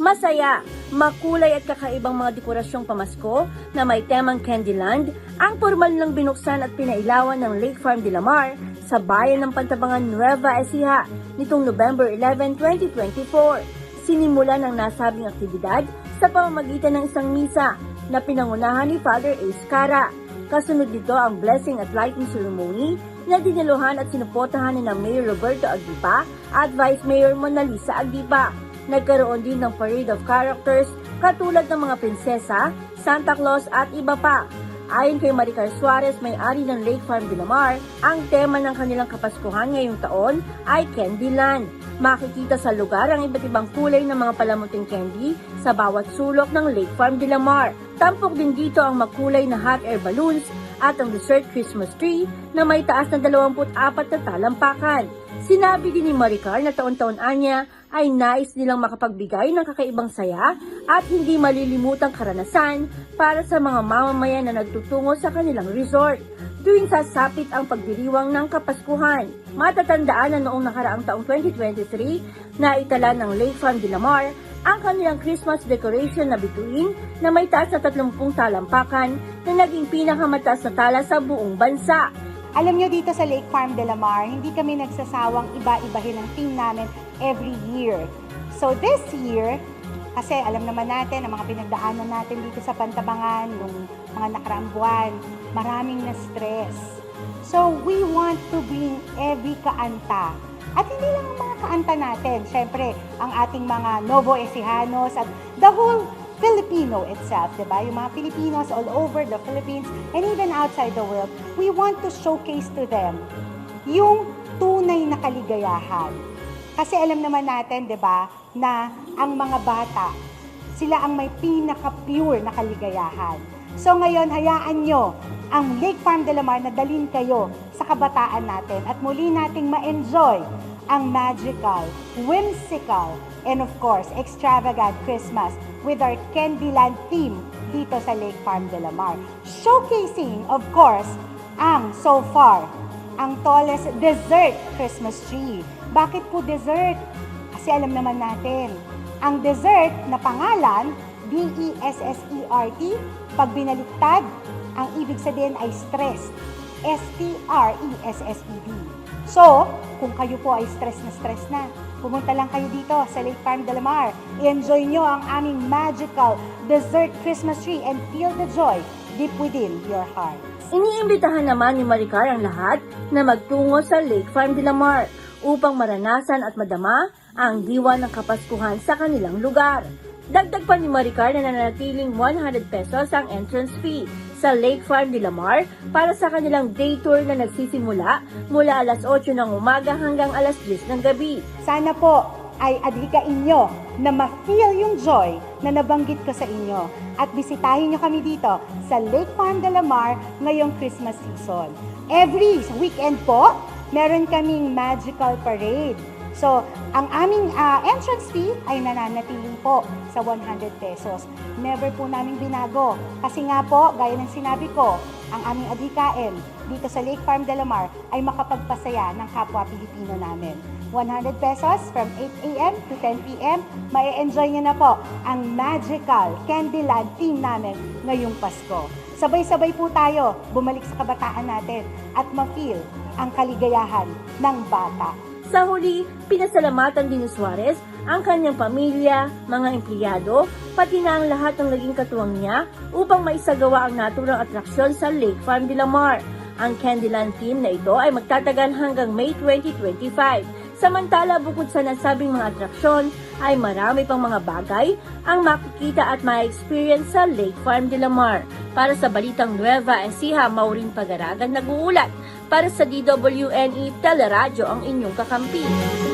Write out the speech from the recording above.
Masaya, makulay at kakaibang mga dekorasyong pamasko na may temang Candyland ang formal nilang binuksan at pinailawan ng Lake Farm de la Mar sa bayan ng Pantabangan Nueva Ecija nitong November 11, 2024. Sinimulan ang nasabing aktibidad sa pamamagitan ng isang misa na pinangunahan ni Father Ace Cara. Kasunod nito ang blessing at lighting ceremony na diniluhan at sinuportahan ni na Mayor Roberto Aguipa at Vice Mayor Mona Lisa Aguipa. Nagkaroon din ng parade of characters katulad ng mga prinsesa, Santa Claus at iba pa. Ayon kay Maricar Suarez, may-ari ng Lake Farm de la Mar, ang tema ng kanilang kapaskuhan ngayong taon ay Candyland. Makikita sa lugar ang iba't ibang kulay ng mga palamuting candy sa bawat sulok ng Lake Farm de la Mar. Tampok din dito ang makulay na hot air balloons at ang dessert Christmas tree na may taas na 24 na talampakan. Sinabi din ni Maricar na taon-taon anya ay nais nilang makapagbigay ng kakaibang saya at hindi malilimutang karanasan para sa mga mamamayan na nagtutungo sa kanilang resort tuwing sasapit ang pagdiriwang ng Kapaskuhan. Matatandaan na noong nakaraang taong 2023 na itala ng Lake Mar ang kanilang Christmas decoration na bituin na may taas na 30 talampakan na naging pinakamataas na tala sa buong bansa. Alam nyo dito sa Lake Farm de la Mar, hindi kami nagsasawang iba-ibahin ang team namin every year. So this year, kasi alam naman natin ang mga pinagdaanan natin dito sa Pantabangan nung mga nakaraang buwan, maraming na stress. So we want to bring every kaanta. At hindi lang ang mga kaanta natin, syempre ang ating mga Novo Ecijanos at the whole Filipino itself, di ba? Yung mga Filipinos all over the Philippines and even outside the world, we want to showcase to them yung tunay na kaligayahan. Kasi alam naman natin, di ba, na ang mga bata, sila ang may pinaka-pure na kaligayahan. So ngayon, hayaan nyo ang Lake Farm de la Mar na dalhin kayo sa kabataan natin at muli nating ma-enjoy ang magical, whimsical, and of course, extravagant Christmas with our Candyland theme dito sa Lake Farm de la Mar. Showcasing, of course, ang so far, ang tallest dessert Christmas tree. Bakit po dessert? Kasi alam naman natin, ang dessert na pangalan, D-E-S-S-E-R-T, pag binaliktad, ang ibig sabihin ay stressed. S-T-R-E-S-S-E-D. So, kung kayo po ay stress na stress na, pumunta lang kayo dito sa Lake Farm de la Mar. I-enjoy nyo ang aming magical dessert Christmas tree and feel the joy deep within your heart. Iniimbitahan naman ni Maricar ang lahat na magtungo sa Lake Farm de la Mar upang maranasan at madama ang diwa ng Kapaskuhan sa kanilang lugar. Dagdag pa ni Maricar na nanatiling 100 pesos ang entrance fee sa Lake Farm de la Mar para sa kanilang day tour na nagsisimula mula alas 8 ng umaga hanggang alas 10 ng gabi. Sana po ay adhikain nyo na ma-feel yung joy na nabanggit ko sa inyo. At bisitahin nyo kami dito sa Lake Farm de la Mar ngayong Christmas season. Every weekend po, meron kaming magical parade. So, ang aming ah, entrance fee ay nananatiling po sa 100 pesos. Never po namin binago. Kasi nga po, gaya ng sinabi ko, ang aming adhikain dito sa Lake Farm de la Mar ay makapagpasaya ng kapwa Pilipino namin. 100 pesos from 8 a.m. to 10 p.m. Mai-enjoy nyo na po ang magical Candyland theme namin ngayong Pasko. Sabay-sabay po tayo bumalik sa kabataan natin at ma-feel ang kaligayahan ng bata. Sa huli, pinasalamatan din ni Suarez ang kanyang pamilya, mga empleyado, pati na ang lahat ng naging katuwang niya upang maisagawa ang naturang atraksyon sa Lake Farm de la Mar. Ang Candyland team na ito ay magtatagan hanggang May 2025. Samantala, bukod sa nasabing mga atraksyon, ay marami pang mga bagay ang makikita at ma-experience sa Lake Farm de la Mar. Para sa Balitang Nueva Ecija, Maureen Pagaragan nag-uulat. Para sa DWNE Teleradyo ang inyong kakampi.